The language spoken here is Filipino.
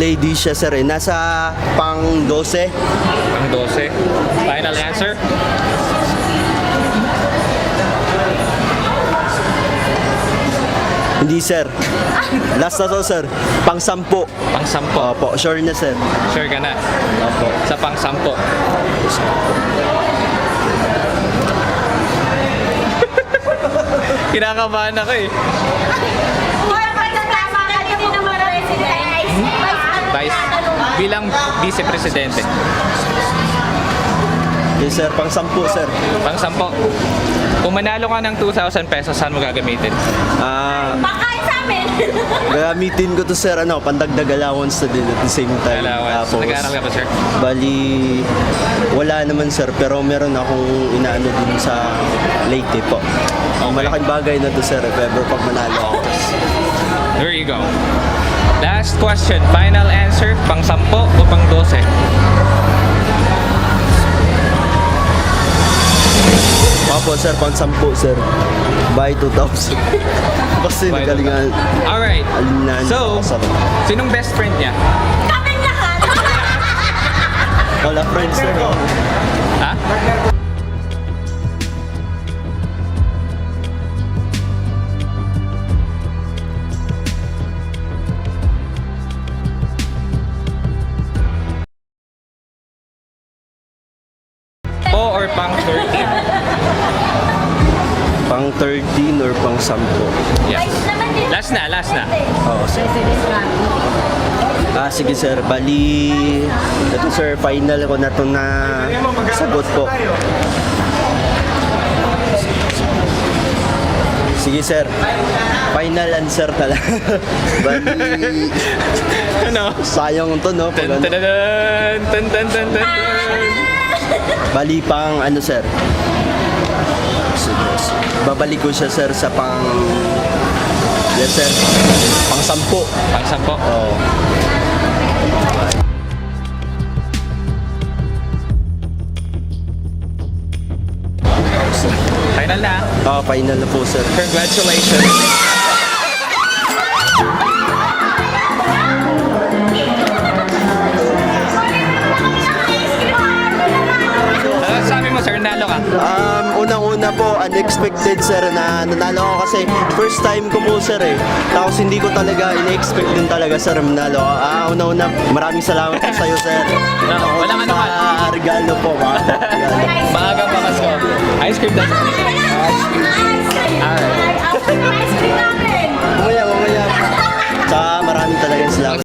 lady siya sir eh. Nasa pang 12. Ang 12. Final answer? Hindi sir. Last na to sir. Pang 10. Pang sampo. Opo, sure na sir. Sure ka na? Opo. Sa pang sampo. Kinakabahan ako eh. Vice, bilang vice presidente. Yes sir, pang 10 sir. Pang sampo. Kung manalo ka ng 2,000 pesos, saan mo gagamitin? Ah, Pakain sa amin. gagamitin ko to sir ano, pandagdag allowance na din at the same time. Allowance. Tapos, Nag-aaral ka ba, sir? Bali, wala naman sir, pero meron akong inaano din sa Leyte po. Malaking bagay na to sir, if ever pag manalo ako. There you go. Last question. Final answer. Pang sampo o pang 12? Opo sir, pang 10 sir. By 2,000. Kasi By nagalingan. Alright. Alinan. So, sinong best friend niya? Kami lahat. Wala friends sir. Ha? Po or pang 13? Pang 13 or pang 10. Yeah. Last na, last na. Oo sir. Ah, sige sir. Bali, ito sir, final ko na to na sagot po. Sige sir. Final answer talaga. Bali, Ano? sayang to no. Pag Tan tan tan tan tan tan tan. Bali pang ano sir. Babalik ko siya sir sa pang... Yes sir. Pang sampo. Pang sampo. Oo. Final na. Ah, final na po sir. Congratulations. Um, unang-una po, unexpected sir na nanalo ako kasi first time ko po sir eh. Tapos hindi ko talaga in-expect din talaga sir manalo ako. Ah, una-una, maraming salamat po sa'yo sir. No, wala ka naman. Sa regalo po, mga regalo. Maagang pamasko. Ice cream daw. Ice cream.